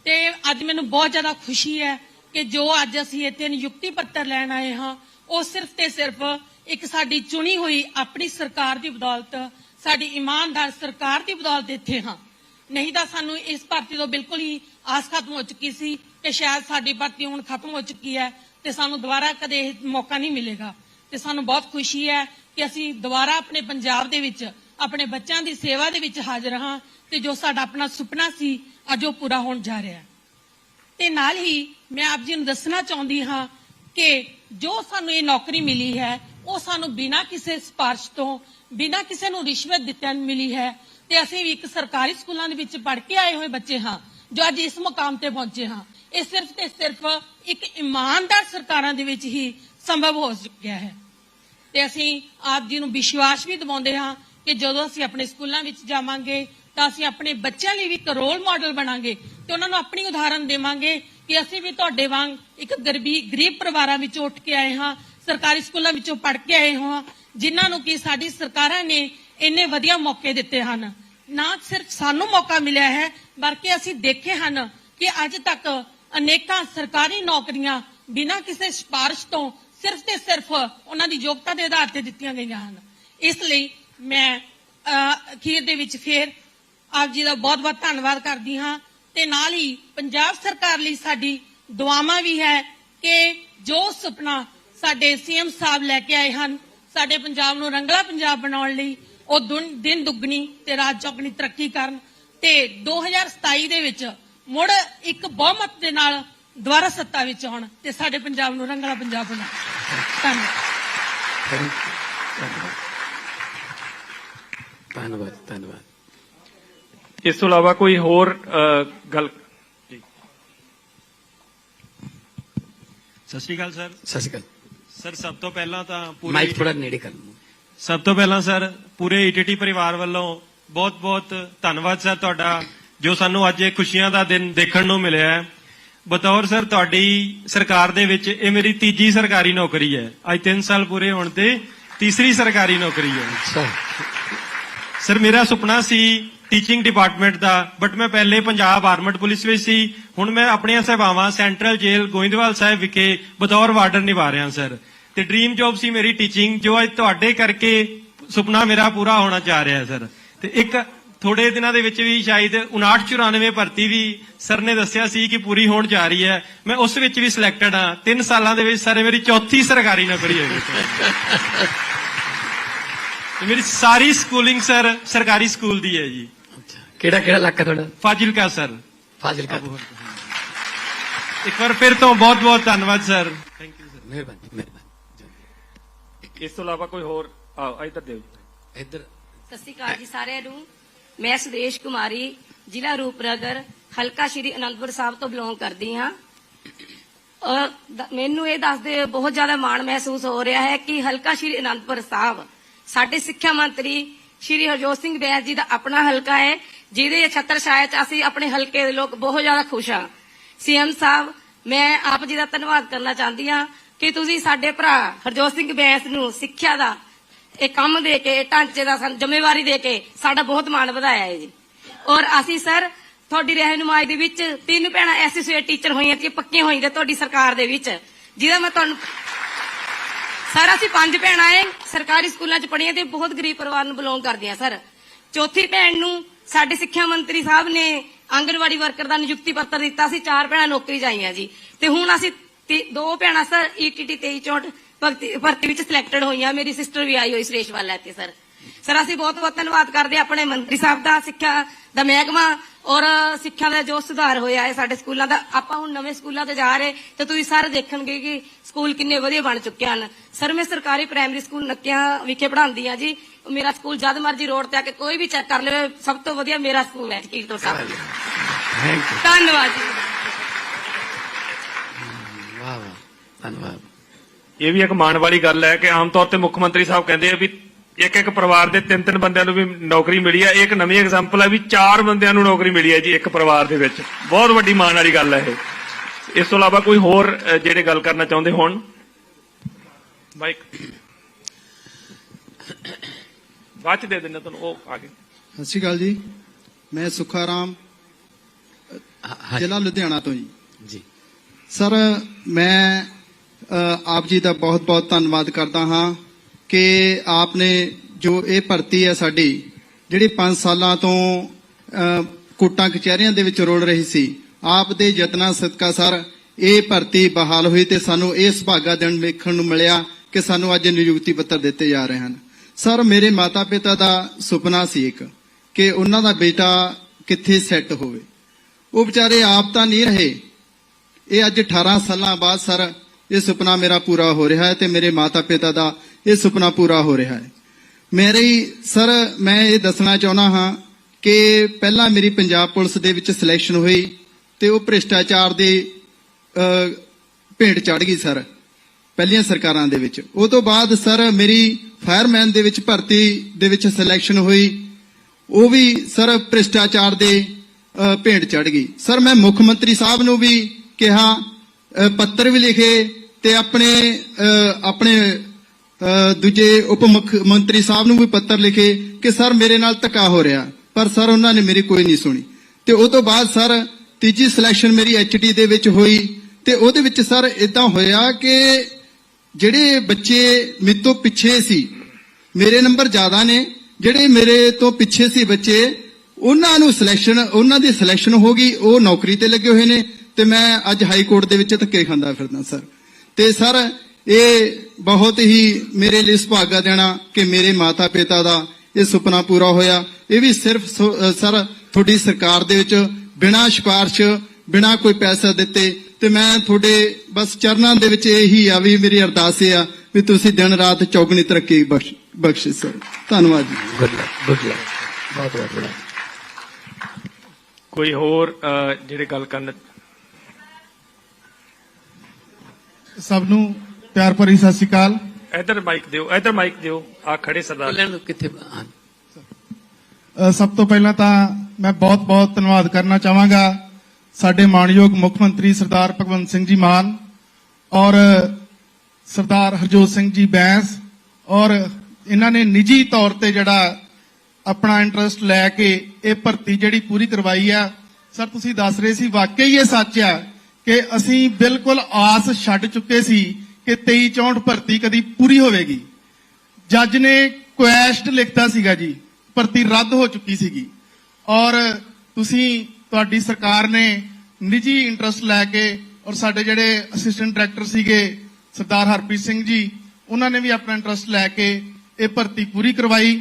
ਤੇ ਅੱਜ ਮੈਨੂੰ ਬਹੁਤ ਜ਼ਿਆਦਾ ਖੁਸ਼ੀ ਹੈ ਕਿ ਜੋ ਅੱਜ ਅਸੀਂ ਇੱਥੇ ਨਿਯੁਕਤੀ ਪੱਤਰ ਲੈਣ ਆਏ ਹਾਂ, ਉਹ ਸਿਰਫ ਤੇ ਸਿਰਫ ਇੱਕ ਸਾਡੀ ਚੁਣੀ ਹੋਈ ਆਪਣੀ ਸਰਕਾਰ ਦੀ ਬਦੌਲਤ ਸਾਡੀ ਇਮਾਨਦਾਰ ਸਰਕਾਰ ਦੀ ਬਦੌਲਤ ਇੱਥੇ ਹਾਂ। ਨਹੀਂ ਤਾਂ ਸਾਨੂੰ ਇਸ ਭਰਤੀ ਤੋਂ ਬਿਲਕੁਲ ਹੀ ਆਸ ਖਤਮ ਹੋ ਚੁੱਕੀ ਸੀ ਕਿ ਸ਼ਾਇਦ ਸਾਡੀ ਭਰਤੀ ਹੁਣ ਖਤਮ ਹੋ ਚੁੱਕੀ ਹੈ ਤੇ ਸਾਨੂੰ ਦੁਬਾਰਾ ਕਦੇ ਇਹ ਮੌਕਾ ਨਹੀਂ ਮਿਲੇਗਾ। ਤੇ ਸਾਨੂੰ ਬਹੁਤ ਖੁਸ਼ੀ ਹੈ ਕਿ ਅਸੀਂ ਦੁਬਾਰਾ ਆਪਣੇ ਪੰਜਾਬ ਦੇ ਵਿੱਚ, ਆਪਣੇ ਬੱਚਿਆਂ ਦੀ ਸੇਵਾ ਦੇ ਵਿੱਚ ਹਾਜ਼ਰ ਹਾਂ ਤੇ ਜੋ ਸਾਡਾ ਆਪਣਾ ਸੁਪਨਾ ਸੀ, ਅੱਜ ਉਹ ਪੂਰਾ ਹੋਣ ਜਾ ਰਿਹਾ ਤੇ ਨਾਲ ਹੀ ਮੈਂ ਆਪ ਜੀ ਨੂੰ ਦੱਸਣਾ ਚਾਹੁੰਦੀ ਹਾਂ ਕਿ ਜੋ ਸਾਨੂੰ ਇਹ ਨੌਕਰੀ ਮਿਲੀ ਹੈ, ਉਹ ਸਾਨੂੰ ਬਿਨਾਂ ਕਿਸੇ ਸਿਫਾਰਿਸ਼ ਤੋਂ, ਬਿਨਾਂ ਕਿਸੇ ਨੂੰ ਰਿਸ਼ਵਤ ਦਿੱਤਿਆਂ ਮਿਲੀ ਹੈ ਤੇ ਅਸੀਂ ਵੀ ਇੱਕ ਸਰਕਾਰੀ ਸਕੂਲਾਂ ਦੇ ਵਿੱਚ ਪੜ੍ਹ ਕੇ ਆਏ ਹੋਏ ਬੱਚੇ ਹਾਂ, ਜੋ ਅੱਜ ਇਸ ਮੁਕਾਮ ਤੇ ਪਹੁੰਚੇ ਹਾਂ। ਇਹ ਸਿਰਫ ਤੇ ਸਿਰਫ ਇੱਕ ਇਮਾਨਦਾਰ ਸਰਕਾਰਾਂ ਦੇ ਵਿੱਚ ਹੀ ਸੰਭਵ ਹੋ ਸਕਿਆ ਹੈ। ਤੇ ਅਸੀਂ ਆਪ ਜੀ ਨੂੰ ਵਿਸ਼ਵਾਸ ਵੀ ਦਿਵਾਉਂਦੇ ਹਾਂ ਕਿ ਜਦੋਂ ਅਸੀਂ ਆਪਣੇ ਸਕੂਲਾਂ ਵਿੱਚ ਜਾਵਾਂਗੇ ਤਾਂ ਅਸੀਂ ਆਪਣੇ ਬੱਚਿਆਂ ਲਈ ਵੀ ਇੱਕ ਰੋਲ ਮਾਡਲ ਬਣਾਂਗੇ ਤੇ ਉਹਨਾਂ ਨੂੰ ਆਪਣੀ ਉਦਾਹਰਨ ਦੇਵਾਂਗੇ ਕਿ ਅਸੀਂ ਵੀ ਤੁਹਾਡੇ ਵਾਂਗ ਇੱਕ ਗਰੀਬੀ ਗਰੀਬ ਪਰਿਵਾਰਾਂ ਵਿੱਚੋਂ ਉੱਠ ਕੇ ਆਏ ਹਾਂ, ਸਰਕਾਰੀ ਸਕੂਲਾਂ ਵਿੱਚੋਂ ਪੜ੍ਹ ਕੇ ਆਏ ਹਾਂ, ਜਿਨ੍ਹਾਂ ਨੂੰ ਕਿ ਸਾਡੀ ਸਰਕਾਰਾਂ ਨੇ ਇੰਨੇ ਵਧੀਆ ਮੌਕੇ ਦਿੱਤੇ ਹਨ। ਨਾ ਸਿਰਫ ਸਾਨੂੰ ਮੌਕਾ ਮਿਲਿਆ ਹੈ, ਬਲਕਿ ਅਸੀਂ ਦੇਖੇ ਹਨ ਕਿ ਅੱਜ ਤੱਕ ਅਨੇਕਾਂ ਸਰਕਾਰੀ ਨੌਕਰੀਆਂ ਬਿਨਾਂ ਕਿਸੇ ਸਿਫਾਰਿਸ਼ ਤੋਂ ਸਿਰਫ ਤੇ ਸਿਰਫ ਉਹਨਾਂ ਦੀ ਯੋਗਤਾ ਦੇ ਆਧਾਰ ਤੇ ਦਿੱਤੀਆਂ ਗਈਆਂ ਹਨ। ਇਸ ਲਈ ਮੈਂ ਅਖੀਰ ਦੇ ਵਿੱਚ ਫੇਰ ਆਪ ਜੀ ਦਾ ਬਹੁਤ-ਬਹੁਤ ਧੰਨਵਾਦ ਕਰਦੀ ਹਾਂ ਤੇ ਨਾਲ ਹੀ ਪੰਜਾਬ ਸਰਕਾਰ ਲਈ ਸਾਡੀ ਦੁਆਵਾਂ ਵੀ ਹੈ ਕਿ ਜੋ ਸੁਪਨਾ ਸਾਡੇ ਸੀਐਮ ਸਾਹਿਬ ਲੈ ਕੇ ਆਏ ਹਨ, ਸਾਡੇ ਪੰਜਾਬ ਨੂੰ ਰੰਗਲਾ ਪੰਜਾਬ ਬਣਾਉਣ ਲਈ ਉਹ ਦਿਨ ਦੁੱਗਣੀ ਤੇ ਰਾਤ ਚੌਗਣੀ ਤਰੱਕੀ ਕਰਨ ਤੇ 2027 ਦੇ ਵਿੱਚ ਮੁੜ ਇੱਕ ਬਹੁਮਤ ਦੇ ਨਾਲ ਦੁਬਾਰਾ ਸੱਤਾ ਵਿੱਚ ਆਉਣ ਤੇ ਸਾਡੇ ਪੰਜਾਬ ਨੂੰ ਰੰਗਲਾ ਪੰਜਾਬ ਬਣਾਉਣ ਧੰਨਵਾਦ। ਧੰਨਵਾਦ ਇਸ ਤੋਂ ਇਲਾਵਾ ਕੋਈ ਹੋਰ ਗੱਲ? ਜੀ। ਸਤਿ ਸ਼੍ਰੀ ਅਕਾਲ ਸਰ। ਸਤਿ ਸ਼੍ਰੀ ਅਕਾਲ। ਸਰ ਸਭ ਤੋਂ ਪਹਿਲਾਂ ਤਾਂ ਪੂਰੇ ਮਾਈਕ ਥੋੜਾ ਨੇੜੇ ਕਰ ਲਓ। ਸਭ ਤੋਂ ਪਹਿਲਾਂ ਸਰ ਪੂਰੇ ਈਟੀਟੀ ਪਰਿਵਾਰ ਵੱਲੋਂ ਬਹੁਤ-ਬਹੁਤ ਧੰਨਵਾਦ ਸਰ ਤੁਹਾਡਾ ਜੋ ਸਾਨੂੰ ਅੱਜ ਇਹ ਖੁਸ਼ੀਆਂ ਦਾ ਦਿਨ ਦੇਖਣ ਨੂੰ ਮਿਲਿਆ ਹੈ। ਬਤੌਰ ਸਰ ਤੁਹਾਡੀ ਸਰਕਾਰ ਦੇ ਵਿੱਚ ਇਹ ਮੇਰੀ ਤੀਜੀ ਸਰਕਾਰੀ ਨੌਕਰੀ ਹੈ। ਅੱਜ 3 ਸਾਲ ਪੂਰੇ ਹੋਣ ਤੇ ਤੀਸਰੀ ਸਰਕਾਰੀ ਨੌਕਰੀ ਹੈ। ਸਰ। ਮੇਰਾ ਸੁਪਨਾ ਸੀ ਟੀਚਿੰਗ ਡਿਪਾਰਟਮੈਂਟ ਦਾ ਬਟ ਮੈਂ ਪਹਿਲੇ ਪੰਜਾਬ ਆਰਮਡ ਪੁਲਿਸ ਵਿੱਚ ਸੀ। ਹੁਣ ਮੈਂ ਆਪਣੀਆਂ ਸੇਵਾਵਾਂ ਸੈਂਟਰਲ ਜੇਲ੍ਹ ਗੋਇੰਦਵਾਲ ਸਾਹਿਬ ਵਿਖੇ ਬਤੌਰ ਵਾਰਡਨ ਨਿਭਾ ਰਿਹਾ ਸਰ। ਤੇ ਡ੍ਰੀਮ ਜੌਬ ਸੀ ਮੇਰੀ ਟੀਚਿੰਗ ਜੋ ਅੱਜ ਤੁਹਾਡੇ ਕਰਕੇ ਸੁਪਨਾ ਮੇਰਾ ਪੂਰਾ ਹੋਣਾ ਜਾ ਰਿਹਾ ਹੈ ਸਰ। ਤੇ ਇੱਕ ਥੋੜੇ ਦਿਨਾਂ ਦੇ ਵਿੱਚ ਵੀ ਸ਼ਾਇਦ 59 94 ਭਰਤੀ ਵੀ ਸਰ ਨੇ ਦੱਸਿਆ ਸੀ ਕਿ ਪੂਰੀ ਹੋਣ ਜਾ ਰਹੀ ਹੈ। ਮੈਂ ਉਸ ਵਿੱਚ ਵੀ ਸਿਲੈਕਟਡ ਹਾਂ। 3 ਸਾਲਾਂ ਦੇ ਵਿੱਚ ਸਰ ਮੇਰੀ ਚੌਥੀ ਸਰਕਾਰੀ ਨੌਕਰੀ ਹੋਈ ਤੇ ਮੇਰੀ ਸਾਰੀ ਸਕੂਲਿੰਗ ਸਰ ਸਰਕਾਰੀ ਸਕੂਲ ਦੀ ਹੈ ਜੀ। ਅੱਛਾ। ਕਿਹੜਾ ਕਿਹੜਾ ਇਲਾਕਾ ਤੁਹਾਡਾ? ਫਾਜ਼ਿਲਕਾ ਸਰ। ਫਾਜ਼ਿਲਕਾ ਇੱਕ ਵਾਰ ਫਿਰ ਤੋਂ ਬਹੁਤ ਬਹੁਤ ਧੰਨਵਾਦ ਸਰ। ਥੈਂਕ ਯੂ ਸਰ ਮਿਹਰਬਾਨੀ ਮਿਹਰਬਾਨੀ। ਇਸ ਤੋਂ ਇਲਾਵਾ ਕੋਈ ਹੋਰ? ਆਓ ਇੱਧਰ ਦਿਓ ਇੱਧਰ। ਸਤਿ ਸ਼੍ਰੀ ਅਕਾਲ ਜੀ ਸਾਰਿਆਂ ਨੂੰ। ਮੈਂ ਸੁਦੇਸ਼ ਕੁਮਾਰੀ, ਜ਼ਿਲ੍ਹਾ ਰੂਪਨਗਰ, ਹਲਕਾ ਸ਼੍ਰੀ ਅਨੰਦਪੁਰ ਸਾਹਿਬ ਤੋਂ ਬਿਲੋਂਗ ਕਰਦੀ ਹਾਂ। ਔਰ ਮੈਨੂੰ ਇਹ ਦੱਸਦੇ ਬਹੁਤ ਜ਼ਿਆਦਾ ਮਾਣ ਮਹਿਸੂਸ ਹੋ ਰਿਹਾ ਹੈ ਕਿ ਹਲਕਾ ਸ਼੍ਰੀ ਅਨੰਦਪੁਰ ਸਾਹਿਬ, ਸਾਡੇ ਸਿੱਖਿਆ ਮੰਤਰੀ ਸ਼੍ਰੀ ਹਰਜੋਤ ਸਿੰਘ ਬੈਂਸ ਜੀ ਦਾ ਆਪਣਾ ਹਲਕਾ ਹੈ, ਜਿਹਦੇ ਛੱਤਰ ਛਾਇਆ ਚ ਅਸੀਂ ਆਪਣੇ ਹਲਕੇ ਦੇ ਲੋਕ ਬਹੁਤ ਜ਼ਿਆਦਾ ਖੁਸ਼ ਹਾਂ। ਸੀਐਮ ਸਾਹਿਬ, ਮੈਂ ਆਪ ਜੀ ਦਾ ਧੰਨਵਾਦ ਕਰਨਾ ਚਾਹੁੰਦੀ ਹਾਂ ਕਿ ਤੁਸੀਂ ਸਾਡੇ ਭਰਾ ਹਰਜੋਤ ਸਿੰਘ ਬੈਂਸ ਨੂੰ ਸਿੱਖਿਆ ਦਾ ਇਹ ਕੰਮ ਦੇ ਕੇ, ਇਹ ਢਾਂਚੇ ਦਾ ਸਾਨੂੰ ਜ਼ਿੰਮੇਵਾਰੀ ਦੇ ਕੇ ਸਾਡਾ ਬਹੁਤ ਮਾਣ ਵਧਾਇਆ ਹੈ ਜੀ। ਔਰ ਅਸੀਂ ਸਰ, ਤੁਹਾਡੀ ਰਹਿਨੁਮਾਈ ਦੇ ਵਿੱਚ ਤਿੰਨ ਭੈਣਾਂ ਐਸੋਸੀਏਟ ਟੀਚਰ ਹੋਈਆਂ ਸੀ ਪੱਕੀਆਂ ਹੋਈਆਂ ਤੁਹਾਡੀ ਸਰਕਾਰ ਦੇ ਵਿੱਚ, ਜਿਹਦਾ ਮੈਂ ਤੁਹਾਨੂੰ ਸਰ, ਅਸੀਂ ਪੰਜ ਭੈਣਾਂ ਏ ਸਰਕਾਰੀ ਸਕੂਲਾਂ 'ਚ ਪੜ੍ਹੀਆਂ ਤੇ ਬਹੁਤ ਗਰੀਬ ਪਰਿਵਾਰ ਨੂੰ ਬਿਲੋਂਗ ਕਰਦੀਆਂ ਸਰ। ਚੌਥੀ ਭੈਣ ਨੂੰ ਸਾਡੇ ਸਿੱਖਿਆ ਮੰਤਰੀ ਸਾਹਿਬ ਨੇ ਆਂਗਣਵਾੜੀ ਵਰਕਰ ਦਾ ਨਿਯੁਕਤੀ ਪੱਤਰ ਦਿੱਤਾ ਸੀ, ਚਾਰ ਭੈਣਾਂ ਨੌਕਰੀ ਜਾਈਆਂ ਜੀ। ਤੇ ਹੁਣ ਅਸੀਂ ਦੋ ਭੈਣਾਂ, ਸਰ E ਈਟੀਟੀ 2364 ਭਰਤੀ ਭਰਤੀ ਵਿੱਚ ਸਿਲੈਕਟਡ ਹੋਈਆਂ। ਮੇਰੀ ਸਿਸਟਰ ਵੀ ਆਈ ਹੋਈ ਸੁਰੇਸ਼ ਵਾਲਾ ਇੱਥੇ ਸਰ ਸਰ ਅਸੀਂ ਬਹੁਤ ਬਹੁਤ ਧੰਨਵਾਦ ਕਰਦੇ ਆਪਣੇ ਮੰਤਰੀ ਸਾਹਿਬ ਦਾ ਸਿੱਖਿਆ ਦਾ ਮਹਿਕਮਾ ਔਰ ਸਿੱਖਿਆ ਦਾ ਜੋ ਸੁਧਾਰ ਹੋਇਆ ਹੈ ਸਾਡੇ ਸਕੂਲਾਂ ਦਾ। ਆਪਾਂ ਹੁਣ ਨਵੇਂ ਸਕੂਲਾਂ ਤੇ ਜਾ ਰਹੇ ਤੇ ਤੁਸੀਂ ਸਾਰੇ ਦੇਖਣਗੇ ਕਿ ਸਕੂਲ ਕਿੰਨੇ ਵਧੀਆ ਬਣ ਚੁੱਕੇ ਹਨ। ਸਰ ਮੈਂ ਸਰਕਾਰੀ ਪ੍ਰਾਇਮਰੀ ਸਕੂਲ ਨੱਕਿਆਂ ਵਿਖੇ ਪੜ੍ਹਾਉਂਦੀ ਆ ਜੀ। ਮੇਰਾ ਸਕੂਲ ਜਦ ਮਰਜ਼ੀ ਰੋਡ ਤੇ ਆ ਕੇ ਕੋਈ ਵੀ ਚੈੱਕ ਕਰ ਲਵੇ ਸਭ ਤੋਂ ਵਧੀਆ ਮੇਰਾ ਸਕੂਲ ਹੈ ਕੀਰਤਨ ਸਾਹਿਬ ਧੰਨਵਾਦ ਜੀ। ਵਾਹ ਵਾਹ। ਧੰਨਵਾਦ। ਇਹ ਵੀ ਇੱਕ ਮਾਣ ਵਾਲੀ ਗੱਲ ਹੈ ਕਿ ਆਮ ਤੌਰ ਤੇ ਮੁੱਖ ਮੰਤਰੀ ਸਾਹਿਬ ਕਹਿੰਦੇ ਆ ਵੀ ਇੱਕ ਇੱਕ ਪਰਿਵਾਰ ਦੇ ਤਿੰਨ ਤਿੰਨ ਬੰਦਿਆਂ ਨੂੰ ਵੀ ਨੌਕਰੀ ਮਿਲੀ ਹੈ ਇਹ ਇੱਕ ਨਵੀਂ ਐਗਜ਼ਾਮਪਲ ਹੈ ਵੀ ਚਾਰ ਬੰਦਿਆਂ ਨੂੰ ਨੌਕਰੀ ਮਿਲੀ ਹੈ ਜੀ ਇੱਕ ਪਰਿਵਾਰ ਦੇ ਵਿੱਚ। ਬਹੁਤ ਵੱਡੀ ਮਾਣ ਵਾਲੀ ਗੱਲ ਹੈ ਇਹ। ਇਸ ਤੋਂ ਇਲਾਵਾ ਕੋਈ ਹੋਰ ਜਿਹੜੇ ਗੱਲ ਕਰਨਾ ਚਾਹੁੰਦੇ ਹੋਣ? ਮਾਈਕ ਬਾਅਦ ਚ ਦੇ ਦਿੰਦਾ ਤੁਹਾਨੂੰ ਉਹ ਆ ਗਏ। ਸਤਿ ਸ਼੍ਰੀ ਅਕਾਲ ਜੀ। ਮੈਂ ਸੁਖਾਰਾਮ ਜ਼ਿਲ੍ਹਾ ਲੁਧਿਆਣਾ ਤੋਂ ਜੀ। ਜੀ। ਸਰ ਮੈਂ ਆਪ ਜੀ ਦਾ ਬਹੁਤ-ਬਹੁਤ ਧੰਨਵਾਦ ਕਰਦਾ ਹਾਂ ਕਿ ਆਪ ਨੇ ਜੋ ਇਹ ਭਰਤੀ ਹੈ ਸਾਡੀ, ਜਿਹੜੀ 5 ਸਾਲਾਂ ਤੋਂ ਕੋਟਾਂ ਕਚਹਿਰੀਆਂ ਦੇ ਵਿੱਚ ਰੋਲ ਰਹੀ ਸੀ, ਆਪ ਦੇ ਯਤਨਾਂ ਸਦਕਾ ਸਰ ਇਹ ਭਰਤੀ ਬਹਾਲ ਹੋਈ ਤੇ ਸਾਨੂੰ ਇਹ ਸੁਭਾਗਾ ਦਿਨ ਵੇਖਣ ਨੂੰ ਮਿਲਿਆ ਕਿ ਸਾਨੂੰ ਅੱਜ ਨਿਯੁਕਤੀ ਪੱਤਰ ਦਿੱਤੇ ਜਾ ਰਹੇ ਹਨ। ਸਰ, ਮੇਰੇ ਮਾਤਾ-ਪਿਤਾ ਦਾ ਸੁਪਨਾ ਸੀ ਇੱਕ, ਕਿ ਉਹਨਾਂ ਦਾ ਬੇਟਾ ਕਿੱਥੇ ਸੈੱਟ ਹੋਵੇ। ਉਹ ਵਿਚਾਰੇ ਆਪ ਤਾਂ ਨਹੀਂ ਰਹੇ। ਇਹ ਅੱਜ 18 ਸਾਲਾਂ ਬਾਅਦ ਸਰ ਇਹ ਸੁਪਨਾ ਮੇਰਾ ਪੂਰਾ ਹੋ ਰਿਹਾ ਹੈ ਤੇ ਮੇਰੇ ਮਾਤਾ-ਪਿਤਾ ਦਾ ਇਹ ਸੁਪਨਾ ਪੂਰਾ ਹੋ ਰਿਹਾ ਹੈ। ਮੇਰੀ ਸਰ ਮੈਂ ਇਹ ਦੱਸਣਾ ਚਾਹੁੰਦਾ ਹਾਂ ਕਿ ਪਹਿਲਾਂ ਮੇਰੀ ਪੰਜਾਬ ਪੁਲਿਸ ਦੇ ਵਿੱਚ ਸਿਲੈਕਸ਼ਨ ਹੋਈ ਤੇ ਉਹ ਭ੍ਰਿਸ਼ਟਾਚਾਰ ਦੇ ਅ, ਭੇਂਟ ਚੜ ਗਈ ਸਰ ਪਹਿਲੀਆਂ ਸਰਕਾਰਾਂ ਦੇ ਵਿੱਚ। ਉਹ ਤੋਂ ਬਾਅਦ ਸਰ ਮੇਰੀ ਫਾਇਰਮੈਨ ਦੇ ਵਿੱਚ ਭਰਤੀ ਦੇ ਵਿੱਚ ਸਿਲੈਕਸ਼ਨ ਹੋਈ। ਉਹ ਵੀ ਸਰ ਭ੍ਰਿਸ਼ਟਾਚਾਰ ਦੇ ਅ, ਭੇਂਟ ਚੜ ਗਈ। ਸਰ ਮੈਂ ਮੁੱਖ ਮੰਤਰੀ ਸਾਹਿਬ ਨੂੰ ਵੀ ਕਿਹਾ ਪੱਤਰ ਵੀ ਲਿਖੇ ਤੇ ਆਪਣੇ ਅ, ਆਪਣੇ ਦੂਜੇ ਉਪ ਮੁੱਖ ਮੰਤਰੀ ਸਾਹਿਬ ਨੂੰ ਵੀ ਪੱਤਰ ਲਿਖੇ ਕਿ ਸਰ ਮੇਰੇ ਨਾਲ ਧੱਕਾ ਹੋ ਰਿਹਾ। ਪਰ ਸਰ ਉਹਨਾਂ ਨੇ ਮੇਰੀ ਕੋਈ ਨਹੀਂ ਸੁਣੀ। ਤੇ ਉਹ ਤੋਂ ਬਾਅਦ ਸਰ ਤੀਜੀ ਸਿਲੈਕਸ਼ਨ ਮੇਰੀ ਐਚਟੀ ਦੇ ਵਿੱਚ ਹੋਈ। ਤੇ ਉਹਦੇ ਵਿੱਚ ਸਰ ਇਦਾਂ ਹੋਇਆ ਕਿ ਜਿਹੜੇ ਬੱਚੇ ਮੇਰੇ ਤੋਂ ਪਿੱਛੇ ਸੀ ਮੇਰੇ ਨੰਬਰ ਜ਼ਿਆਦਾ ਨੇ। ਜਿਹੜੇ ਮੇਰੇ ਤੋਂ ਪਿੱਛੇ ਸੀ ਬੱਚੇ ਉਹਨਾਂ ਨੂੰ ਸਿਲੈਕਸ਼ਨ ਉਹਨਾਂ ਦੀ ਸਿਲੈਕਸ਼ਨ ਹੋ ਗਈ। ਉਹ ਨੌਕਰੀ ਤੇ ਲੱਗੇ ਹੋਏ ਨੇ। ਤੇ ਮੈਂ ਅੱਜ ਹਾਈ ਕੋਰਟ ਦੇ ਵਿੱਚ ਧੱਕੇ ਖਾਂਦਾ ਫਿਰਦਾ ਸਰ। ਤੇ ਸਰ ਇਹ ਬਹੁਤ ਹੀ ਮੇਰੇ ਲਈ ਸੁਭਾਗਾ ਦੇਣਾ ਕਿ ਮੇਰੇ ਮਾਤਾ ਪਿਤਾ ਦਾ ਇਹ ਸੁਪਨਾ ਪੂਰਾ ਹੋਇਆ। ਇਹ ਵੀ ਸਿਰਫ ਸਰ ਤੁਹਾਡੀ ਸਰਕਾਰ ਦੇ ਵਿੱਚ ਬਿਨਾਂ ਸਿਫਾਰਿਸ਼ ਬਿਨਾਂ ਕੋਈ ਪੈਸਾ ਦਿੱਤੇ। ਤੇ ਮੈਂ ਤੁਹਾਡੇ ਬਸ ਚਰਨਾਂ ਦੇ ਵਿੱਚ ਇਹੀ ਆ ਵੀ ਮੇਰੀ ਅਰਦਾਸ ਇਹ ਆ ਵੀ ਤੁਸੀਂ ਦਿਨ ਰਾਤ ਚੌਗਣੀ ਤਰੱਕੀ ਬਖਸ਼ ਬਖਸ਼ੇ ਸਰ। ਧੰਨਵਾਦ ਜੀ। ਗੁੱਡ ਲੱਕ ਬਹੁਤ ਬਹੁਤ ਕੋਈ ਹੋਰ ਜਿਹੜੇ ਗੱਲ ਕਰਨ ਸਭ ਨੂੰ ਪਿਆਰ ਭਰੀ ਸਤਿ ਸ਼੍ਰੀ ਅਕਾਲ। ਇਧਰ ਮਾਈਕ ਦਿਓ ਇਧਰ ਮਾਈਕ ਦਿਓ ਆ ਖੜੇ ਸਰਦਾਰ। ਲੈਣ ਕਿੱਥੇ ਹਾਂ। ਅ, ਸਭ ਤੋਂ ਪਹਿਲਾਂ ਤਾਂ ਮੈਂ ਬਹੁਤ-ਬਹੁਤ ਧੰਨਵਾਦ ਕਰਨਾ ਚਾਹਾਂਗਾ ਸਾਡੇ ਮਾਣਯੋਗ ਮੁੱਖ ਮੰਤਰੀ ਸਰਦਾਰ ਭਗਵੰਤ ਸਿੰਘ ਜੀ ਮਾਨ ਔਰ ਸਰਦਾਰ ਹਰਜੋਤ ਸਿੰਘ ਜੀ ਬੈਂਸ ਔਰ ਇਹਨਾਂ ਨੇ ਨਿੱਜੀ ਤੌਰ ਤੇ ਜਿਹੜਾ ਆਪਣਾ ਇੰਟਰਸਟ ਲੈ ਕੇ ਇਹ ਭਰਤੀ ਜਿਹੜੀ ਪੂਰੀ ਕਰਵਾਈ ਆ। ਸਰ ਤੁਸੀਂ ਦੱਸ ਰਹੇ ਸੀ ਵਾਕਈ ਇਹ ਸੱਚ ਆ? ਕਿ ਅਸੀਂ ਬਿਲਕੁਲ ਆਸ ਛੱਡ ਚੁੱਕੇ ਸੀ ਕਿ 23 64 ਭਰਤੀ ਕਦੀ ਪੂਰੀ ਹੋਵੇਗੀ। ਜੱਜ ਨੇ ਕੁਐਸਟ ਲਿਖਤਾ ਸੀਗਾ ਜੀ, ਭਰਤੀ ਰੱਦ ਹੋ ਚੁੱਕੀ ਸੀਗੀ। ਔਰ ਤੁਸੀਂ, ਤੁਹਾਡੀ ਸਰਕਾਰ ਨੇ ਨਿੱਜੀ ਇੰਟਰਸਟ ਲੈ ਕੇ ਔਰ ਸਾਡੇ ਜਿਹੜੇ ਅਸਿਸਟੈਂਟ ਡਾਇਰੈਕਟਰ ਸੀਗੇ, ਸਰਦਾਰ ਹਰਪ੍ਰੀਤ ਸਿੰਘ ਜੀ, ਉਹਨਾਂ ਨੇ ਵੀ ਆਪਣਾ ਇੰਟਰਸਟ ਲੈ ਕੇ ਇਹ ਭਰਤੀ ਪੂਰੀ ਕਰਵਾਈ।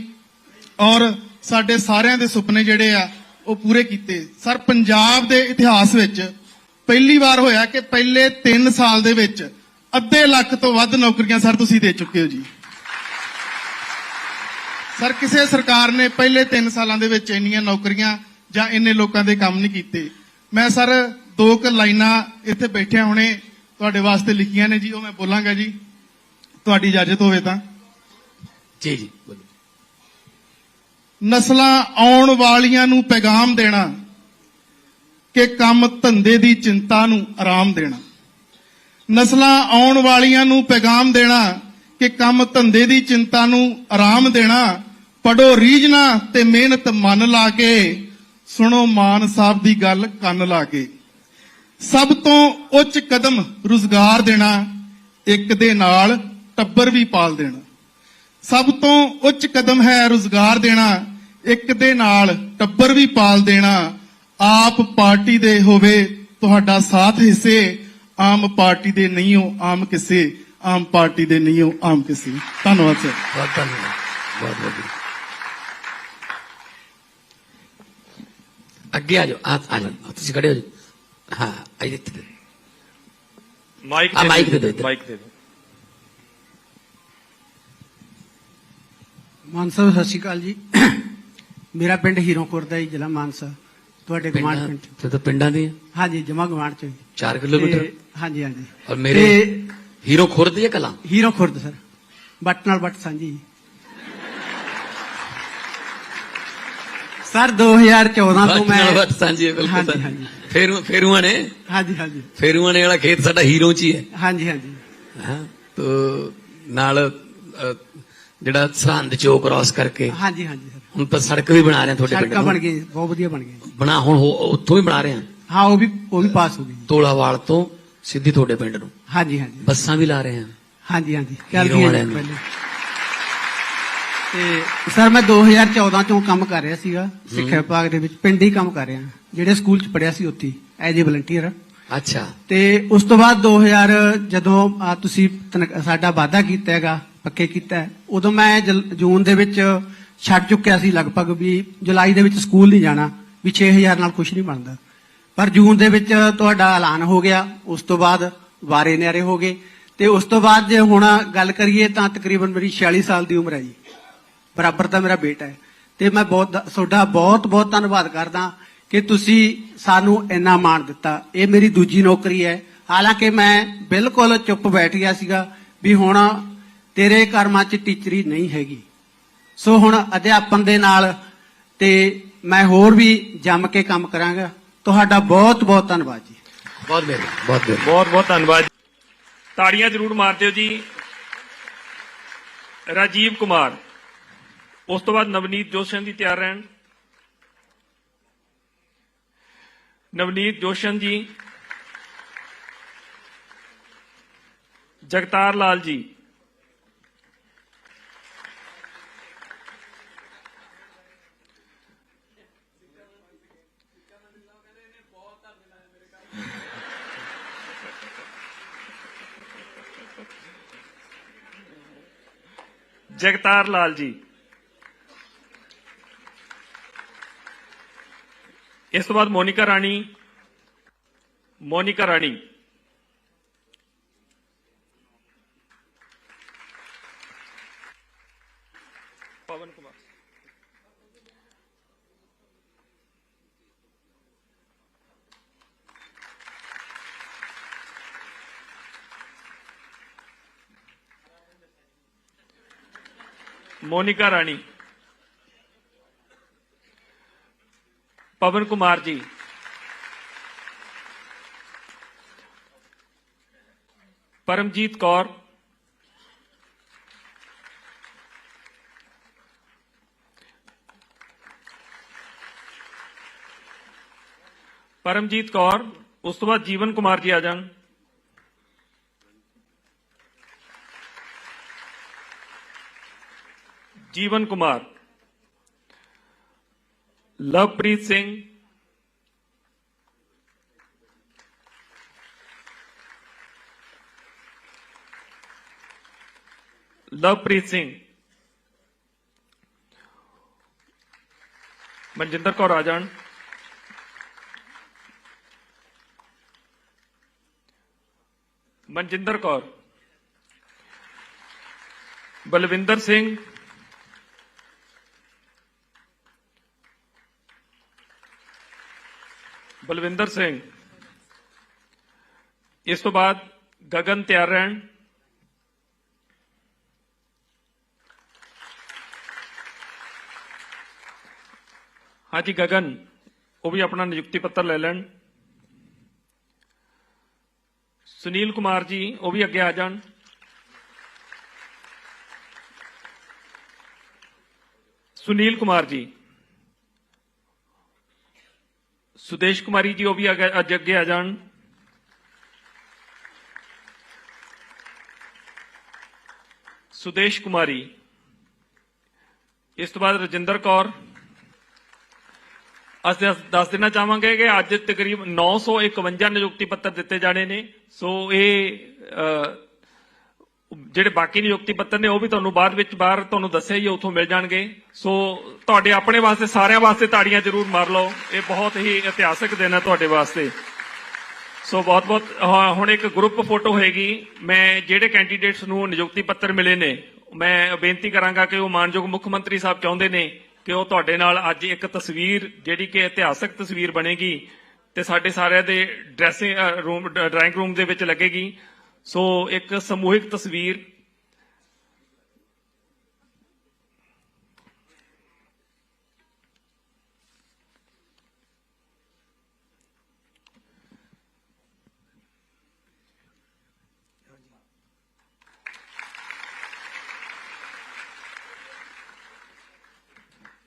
ਔਰ ਸਾਡੇ ਸਾਰਿਆਂ ਦੇ ਸੁਪਨੇ ਜਿਹੜੇ ਆ, ਉਹ ਪੂਰੇ ਕੀਤੇ। ਸਰ, ਪੰਜਾਬ ਦੇ ਇਤਿਹਾਸ ਵਿੱਚ ਪਹਿਲੀ ਵਾਰ ਹੋਇਆ ਕਿ ਪਹਿਲੇ 3 ਸਾਲ ਦੇ ਵਿੱਚ ਅੱਧੇ ਲੱਖ ਤੋਂ ਵੱਧ ਨੌਕਰੀਆਂ ਸਰ ਤੁਸੀਂ ਦੇ ਚੁੱਕੇ ਹੋ ਜੀ। ਸਰ ਕਿਸੇ ਸਰਕਾਰ ਨੇ ਪਹਿਲੇ 3 ਸਾਲਾਂ ਦੇ ਵਿੱਚ ਇੰਨੀਆਂ ਨੌਕਰੀਆਂ ਜਾਂ ਇੰਨੇ ਲੋਕਾਂ ਦੇ ਕੰਮ ਨਹੀਂ ਕੀਤੇ। ਮੈਂ ਸਰ ਦੋ ਕੁ ਲਾਈਨਾਂ ਇੱਥੇ ਬੈਠਿਆ ਹੁਣੇ ਤੁਹਾਡੇ ਵਾਸਤੇ ਲਿਖੀਆਂ ਨੇ ਜੀ ਉਹ ਮੈਂ ਬੋਲਾਂਗਾ ਜੀ। ਤੁਹਾਡੀ ਇਜਾਜ਼ਤ ਹੋਵੇ ਤਾਂ। ਜੀ ਜੀ ਬੋਲੋ। ਨਸਲਾਂ ਆਉਣ ਵਾਲੀਆਂ ਨੂੰ ਪੈਗਾਮ ਦੇਣਾ। ਕਿ ਕੰਮ ਧੰਦੇ ਦੀ ਚਿੰਤਾ ਨੂੰ ਆਰਾਮ ਦੇਣਾ। ਨਸਲਾਂ ਆਉਣ ਵਾਲੀਆਂ ਨੂੰ ਪੈਗਾਮ ਦੇਣਾ, ਕਿ ਕੰਮ ਧੰਦੇ ਦੀ ਚਿੰਤਾ ਨੂੰ ਆਰਾਮ ਦੇਣਾ, ਪੜੋ ਰੀਝਣਾ ਤੇ ਮਿਹਨਤ ਮਨ ਲਾ ਕੇ, ਸੁਣੋ ਮਾਨ ਸਾਹਿਬ ਦੀ ਗੱਲ ਕੰਨ ਲਾ ਕੇ। ਸਭ ਤੋਂ ਉੱਚ ਕਦਮ ਰੁਜ਼ਗਾਰ ਦੇਣਾ, ਇੱਕ ਦੇ ਨਾਲ ਟੱਬਰ ਵੀ ਪਾਲ ਦੇਣਾ। ਸਭ ਤੋਂ ਉੱਚ ਕਦਮ ਹੈ ਰੁਜ਼ਗਾਰ ਦੇਣਾ, ਇੱਕ ਦੇ ਨਾਲ ਟੱਬਰ ਵੀ ਪਾਲ ਦੇਣਾ ਆਪ ਪਾਰਟੀ ਦੇ ਹੋਵੇ ਤੁਹਾਡਾ ਸਾਥ ਹਿੱਸੇ ਆਮ ਪਾਰਟੀ ਦੇ ਨਹੀਂ ਹੋ ਆਮ ਕਿਸੇ ਆਮ ਪਾਰਟੀ ਦੇ ਨਹੀਂ ਹੋ ਆਮ ਕਿਸੇ। ਧੰਨਵਾਦ ਸਰ। ਬਹੁਤ ਧੰਨਵਾਦ ਬਹੁਤ ਵਧੀਆ। ਅੱਗੇ ਆ ਜਾਓ ਆ ਆ ਜਾਓ ਤੁਸੀਂ ਖੜੇ ਹੋ ਜਾਓ। ਹਾਂ ਆਈ ਇੱਥੇ। ਮਾਈਕ ਆ, ਮਾਈਕ ਦੇ ਦਿਓ। ਮਾਈਕ ਦੇ ਦਿਓ। ਮਾਨਸਾ ਸਤਿ ਸ਼੍ਰੀ ਅਕਾਲ ਜੀ। ਮੇਰਾ ਪਿੰਡ ਹੀਰੋਂਪੁਰ ਦਾ ਹੀ ਜ਼ਿਲ੍ਹਾ ਮਾਨਸਾ। ਤੁਹਾਡੇ ਗਵਾਂਢ ਪਿੰਡਾਂ ਪਿੰਡ ਤੇ ਤਾਂ ਪਿੰਡਾਂ ਦੇ ਹਾਂਜੀ ਜਮਾ ਗਵਾਂਢ ਚ 4 ਕਿਲੋਮੀਟਰ? ਤੇ- ਹਾਂਜੀ ਹਾਂਜੀ। ਔਰ ਮੇਰੇ ਤੇ ਹੀਰੋ ਖੁਰਦ ਜਾਂ ਕਲਾਂ? ਹੀਰੋ ਖੁਰਦ ਸਰ। ਬੱਟ ਨਾਲ ਬੱਟ ਸਾਂਝੀ। ਸਰ 2014 ਤੋਂ ਮੈਂ ਨਾਲ ਵੱਟ ਸਾਂਝੀ ਹੈ ਬਿਲਕੁਲ ਹਾਂਜੀ ਤਾਂ। ਹਾਂਜੀ। ਫੇਰੂ ਫੇਰੂਆਂ ਨੇ? ਹਾਂਜੀ ਹਾਂਜੀ। ਫੇਰੂਆਂ ਨੇ ਵਾਲਾ ਖੇਤ ਸਾਡਾ ਹੀਰੋ ਚ ਹੀ ਹੈ। ਹਾਂਜੀ ਹਾਂਜੀ। ਹਾਂ ਤੋ ਨਾਲ ਅ, ਜਿਹੜਾ ਸਰਹੰਦ ਚੋ ਕ੍ਰਾਸ ਕਰਕੇ ਹਾਂਜੀ ਹਾਂਜੀ ਸਰ। ਹੁਣ ਤਾਂ ਸੜਕ ਵੀ ਬਣਾ ਰਹੇ ਆ ਤੁਹਾਡੇ ਪਿੰਡ ਸੜਕਾਂ ਬਣ ਗਈ ਬਹੁਤ ਵਧੀਆ ਬਣ ਗਈ ਬਣਾ ਹੁਣ ਹੋ- ਉੱਥੋਂ ਵੀ ਬਣਾ ਰਹੇ ਆ? ਹਾਂ ਉਹ ਵੀ ਉਹ ਵੀ ਪਾਸ ਹੋ ਗਈ ਤੋਲਾਵਾਲ ਤੋਂ ਸਿੱਧੀ ਤੁਹਾਡੇ ਪਿੰਡ ਨੂੰ। ਹਾਂਜੀ ਹਾਂਜੀ। ਬੱਸਾਂ ਵੀ ਲਾ ਰਹੇ ਆ? ਹਾਂਜੀ ਹਾਂਜੀ। ਹੀਰੋ ਵਾਲਿਆਂ ਜੀ ਨੂੰ। ਪਹਿਲੇ। ਤੇ ਸਰ ਮੈਂ 2014 ਤੋਂ ਕੰਮ ਕਰ ਰਿਹਾ ਸੀਗਾ ਸਿੱਖਿਆ ਵਿਭਾਗ ਦੇ ਵਿੱਚ ਪਿੰਡ ਹੀ ਕੰਮ ਕਰ ਰਿਹਾ। ਜਿਹੜੇ ਸਕੂਲ ਚ ਪੜਿਆ ਸੀ ਉੱਥੇ ਐਜ ਏ ਵਲੰਟੀਅਰ। ਅੱਛਾ। ਤੇ ਉਸ ਤੋਂ ਬਾਅਦ 2000 ਜਦੋਂ ਆਹ ਤੁਸੀਂ ਸਾਡਾ ਵਾਅਦਾ ਕੀਤਾ ਹੈਗਾ ਪੱਕੇ ਕੀਤਾ ਹੈ, ਉਦੋਂ ਮੈਂ ਜਲ- ਜੂਨ ਦੇ ਵਿੱਚ ਛੱਡ ਚੁੱਕਿਆ ਸੀ ਲਗਭਗ ਵੀ ਜੁਲਾਈ ਦੇ ਵਿੱਚ ਸਕੂਲ ਨਹੀਂ ਜਾਣਾ, ਵੀ 6000 ਨਾਲ ਕੁਝ ਨਹੀਂ ਬਣਦਾ। ਪਰ ਜੂਨ ਦੇ ਵਿੱਚ ਤੁਹਾਡਾ ਐਲਾਨ ਹੋ ਗਿਆ, ਉਸ ਤੋਂ ਬਾਅਦ ਵਾਰੇ ਨਿਆਰੇ ਹੋ ਗਏ। ਤੇ ਉਸ ਤੋਂ ਬਾਅਦ ਜੇ ਹੁਣ ਗੱਲ ਕਰੀਏ ਤਾਂ ਤਕਰੀਬਨ ਮੇਰੀ 46 ਸਾਲ ਦੀ ਉਮਰ ਹੈ ਜੀ। ਬਰਾਬਰ ਦਾ ਮੇਰਾ ਬੇਟਾ ਹੈ। ਤੇ ਮੈਂ ਬਹੁਤ ਤੁਹਾਡਾ ਬਹੁਤ ਬਹੁਤ ਧੰਨਵਾਦ ਕਰਦਾ ਕਿ ਤੁਸੀਂ ਸਾਨੂੰ ਇੰਨਾ ਮਾਣ ਦਿੱਤਾ। ਇਹ ਮੇਰੀ ਦੂਜੀ ਨੌਕਰੀ ਹੈ। ਹਾਲਾਂਕਿ ਮੈਂ ਬਿਲਕੁਲ ਚੁੱਪ ਬੈਠ ਗਿਆ ਸੀਗਾ ਵੀ ਹੁਣ ਤੇਰੇ ਕਰਮਾਂ 'ਚ ਟੀਚਰੀ ਨਹੀਂ ਹੈਗੀ। ਸੋ ਹੁਣ ਅਧਿਆਪਨ ਦੇ ਨਾਲ ਤੇ ਮੈਂ ਹੋਰ ਵੀ ਜੰਮ ਕੇ ਕੰਮ ਕਰਾਂਗਾ। ਤੁਹਾਡਾ ਬਹੁਤ ਬਹੁਤ ਧੰਨਵਾਦ ਜੀ। ਬਹੁਤ ਮਿਹਰਬਾਨੀ। ਬਹੁਤ ਬਹੁਤ ਬਹੁਤ ਧੰਨਵਾਦ ਤਾੜੀਆਂ ਜ਼ਰੂਰ ਮਾਰ ਦਿਓ ਜੀ। ਰਾਜੀਵ ਕੁਮਾਰ ਉਸ ਤੋਂ ਬਾਅਦ ਨਵਨੀਤ ਜੋਸ਼ਨ ਜੀ ਤਿਆਰ ਰਹਿਣ। ਨਵਨੀਤ ਜੋਸ਼ਨ ਜੀ। ਜਗਤਾਰ ਲਾਲ ਜੀ। ਜਗਤਾਰ ਲਾਲ ਜੀ। ਇਸ ਤੋਂ ਬਾਅਦ ਮੋਨਿਕਾ ਰਾਣੀ। ਮੋਨਿਕਾ ਰਾਣੀ। ਮੋਨਿਕਾ ਰਾਣੀ ਪਵਨ ਕੁਮਾਰ ਜੀ ਪਰਮਜੀਤ ਕੌਰ ਪਰਮਜੀਤ ਕੌਰ ਉਸ ਤੋਂ ਬਾਅਦ ਜੀਵਨ ਕੁਮਾਰ ਜੀ ਆ ਜਾਣ ਜੀਵਨ ਕੁਮਾਰ ਲਵਪ੍ਰੀਤ ਸਿੰਘ ਲਵਪ੍ਰੀਤ ਸਿੰਘ ਮਨਜਿੰਦਰ ਕੌਰ ਆ ਜਾਣ ਮਨਜਿੰਦਰ ਕੌਰ ਬਲਵਿੰਦਰ ਬਲਵਿੰਦਰ ਸਿੰਘ ਇਸ ਤੋਂ ਬਾਅਦ ਗਗਨ ਤਿਆਰ ਰਹਿਣ ਹਾਂਜੀ ਗਗਨ ਉਹ ਵੀ ਆਪਣਾ ਨਿਯੁਕਤੀ ਪੱਤਰ ਲੈ ਲੈਣ ਸੁਨੀਲ ਕੁਮਾਰ ਜੀ ਉਹ ਵੀ ਅੱਗੇ ਆ ਜਾਣ ਸੁਨੀਲ ਕੁਮਾਰ ਜੀ ਸੁਦੇਸ਼ ਕੁਮਾਰੀ ਜੀ ਉਹ ਵੀ ਅੱਗੇ ਅੱਜ ਅੱਗੇ ਆ ਜਾਣ ਸੁਦੇਸ਼ ਕੁਮਾਰੀ ਇਸ ਤੋਂ ਬਾਅਦ ਰਜਿੰਦਰ ਕੌਰ ਅਸੀਂ ਦੱਸ- ਦੱਸ ਦੇਣਾ ਚਾਹਾਂਗੇ ਕਿ ਅੱਜ ਤਕਰੀਬਨ 951 ਨਿਯੁਕਤੀ ਪੱਤਰ ਦਿੱਤੇ ਜਾਣੇ ਨੇ ਸੋ ਇਹ ਅਹ, ਜਿਹੜੇ ਬਾਕੀ ਨਿਯੁਕਤੀ ਪੱਤਰ ਨੇ ਉਹ ਵੀ ਤੁਹਾਨੂੰ ਬਾਅਦ ਵਿੱਚ ਬਾਹਰ ਤੁਹਾਨੂੰ ਦੱਸਿਆ ਹੀ ਉੱਥੋਂ ਮਿਲ ਜਾਣਗੇ। ਸੋ ਤੁਹਾਡੇ ਆਪਣੇ ਵਾਸਤੇ, ਸਾਰਿਆਂ ਵਾਸਤੇ ਤਾੜੀਆਂ ਜ਼ਰੂਰ ਮਾਰ ਲਓ। ਇਹ ਬਹੁਤ ਹੀ ਇਤਿਹਾਸਕ ਦਿਨ ਹੈ ਤੁਹਾਡੇ ਵਾਸਤੇ। ਸੋ ਬਹੁਤ ਬਹੁਤ ਹੁਣ ਇੱਕ ਗਰੁੱਪ ਫੋਟੋ ਹੋਏਗੀ। ਮੈਂ ਜਿਹੜੇ ਕੈਂਡੀਡੇਟਸ ਨੂੰ ਨਿਯੁਕਤੀ ਪੱਤਰ ਮਿਲੇ ਨੇ, ਮੈਂ ਬੇਨਤੀ ਕਰਾਂਗਾ ਕਿ ਉਹ ਮਾਨਯੋਗ ਮੁੱਖ ਮੰਤਰੀ ਸਾਹਿਬ ਚਾਹੁੰਦੇ ਨੇ ਕਿ ਉਹ ਤੁਹਾਡੇ ਨਾਲ ਅੱਜ ਇੱਕ ਤਸਵੀਰ, ਜਿਹੜੀ ਕਿ ਇਤਿਹਾਸਕ ਤਸਵੀਰ ਬਣੇਗੀ ਤੇ ਸਾਡੇ ਸਾਰਿਆਂ ਦੇ ਡਰੈਸਿੰਗ ਰੂਮ ਡਰਾਇੰਗ ਰੂਮ ਦੇ ਵਿੱਚ ਲੱਗੇਗੀ। ਸੋ ਇੱਕ ਸਮੂਹਿਕ ਤਸਵੀਰ।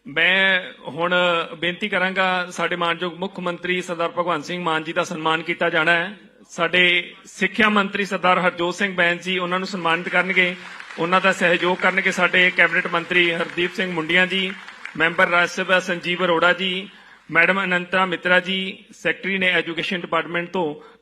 ਮੈਂ ਹੁਣ ਬੇਨਤੀ ਕਰਾਂਗਾ, ਸਾਡੇ ਮਾਨਯੋਗ ਮੁੱਖ ਮੰਤਰੀ ਸਰਦਾਰ ਭਗਵੰਤ ਸਿੰਘ ਮਾਨ ਜੀ ਦਾ ਸਨਮਾਨ ਕੀਤਾ ਜਾਣਾ ਹੈ। ਸਾਡੇ ਸਿੱਖਿਆ ਮੰਤਰੀ ਸਰਦਾਰ ਹਰਜੋਤ ਸਿੰਘ ਬੈਂਸ ਜੀ ਉਹਨਾਂ ਨੂੰ ਸਨਮਾਨਿਤ ਕਰਨਗੇ। ਉਹਨਾਂ ਦਾ ਸਹਿਯੋਗ ਕਰਨਗੇ ਸਾਡੇ ਕੈਬਨਿਟ ਮੰਤਰੀ ਹਰਦੀਪ ਸਿੰਘ ਮੁੰਡੀਆਂ ਜੀ, ਮੈਂਬਰ ਰਾਜ ਸਭਾ ਸੰਜੀਵ ਅਰੋੜਾ ਜੀ, ਮੈਡਮ ਅਨੰਤਾ ਮਿਤਰਾ ਜੀ, ਸੈਕਟਰੀ ਨੇ ਐਜੂਕੇਸ਼ਨ ਡਿਪਾਰਟਮੈਂਟ ਤੋਂ